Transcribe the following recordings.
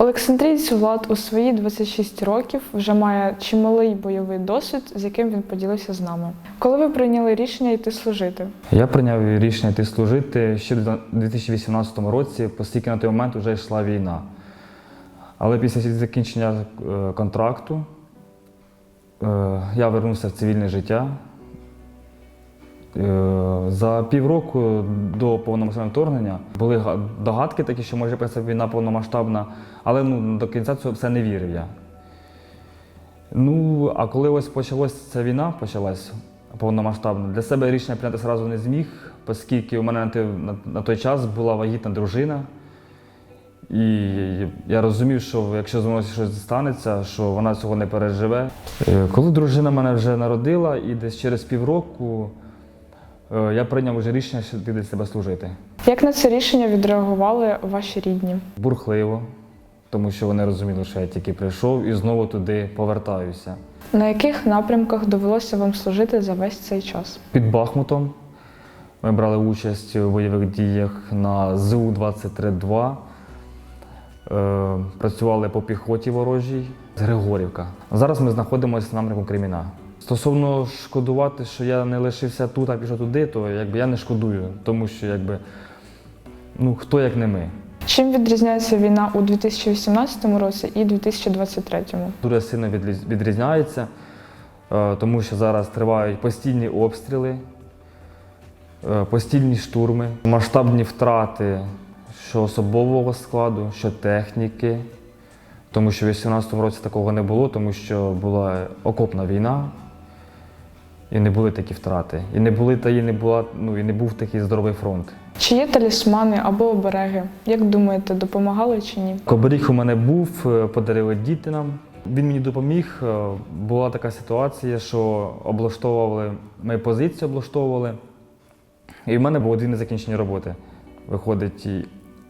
Олександрійць Влад у свої 26 років вже має чималий бойовий досвід, з яким він поділився з нами. Коли ви прийняли рішення йти служити? Я прийняв рішення йти служити ще в 2018 році, оскільки на той момент вже йшла війна. Але після закінчення е, контракту е, я вернувся в цивільне життя. Е, За півроку до повномасштабного вторгнення були догадки такі, що може початися війна повномасштабна, але ну, до кінця цього все не вірив я. Ну, а коли ось почалася ця війна, почалась повномасштабна, для себе рішення прийняти одразу не зміг, оскільки у мене на той, час була вагітна дружина. І я розумів, що якщо зі мною щось станеться, що вона цього не переживе. Е, Коли дружина мене вже народила, і десь через півроку я прийняв вже рішення, що піде себе служити. Як на це рішення відреагували ваші рідні? Бурхливо, тому що вони розуміли, що я тільки прийшов і знову туди повертаюся. На яких напрямках довелося вам служити за весь цей час? Під Бахмутом ми брали участь у бойових діях на ЗУ-23-2. Е, працювали по піхоті ворожій з Григорівка. Зараз ми знаходимося на напрямку Креміна. Стосовно шкодувати, що я не лишився тут, а пішов туди, то якби я не шкодую, тому що якби ну хто як не ми. Чим відрізняється війна у 2018 році і 2023? Дуже сильно відрізняється, е, тому що зараз тривають постійні обстріли, е, постійні штурми, масштабні втрати що особового складу, що техніки. Тому що в 2018 році такого не було, тому що була окопна війна, і не були такі втрати. І не були та і не була, ну і не був такий здоровий фронт. Чи є талісмани або обереги? Як думаєте, допомагали чи ні? Коберіг у мене був, е, подарили діти нам. Він мені допоміг. Е, Була така ситуація, що облаштовували, ми позицію облаштовували, і в мене були дві незакінчені роботи. Виходить. І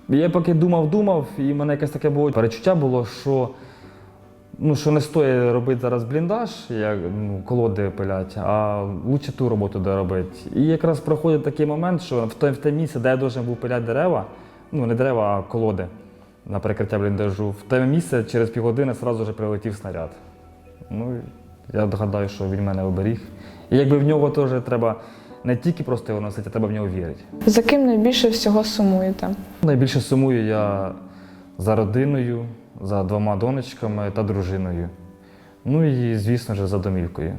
я поки думав, думав, і в мене якесь таке було перечуття було, що, ну, що не стоїть робити зараз бліндаж, як ну, колоди пилять, а лучше ту роботу доробити. І якраз проходить такий момент, що в те, в те місце, де я должен був пиляти дерева, ну не дерева, а колоди на перекриття бліндажу, в те місце через півгодини одразу вже прилетів снаряд. Ну, я догадаю, що він мене оберіг. І якби в нього теж треба не тільки просто його носити, а треба в нього вірити. За ким найбільше всього сумуєте? Найбільше сумую я за родиною, за двома донечками та дружиною. Ну і, звісно ж, за домівкою.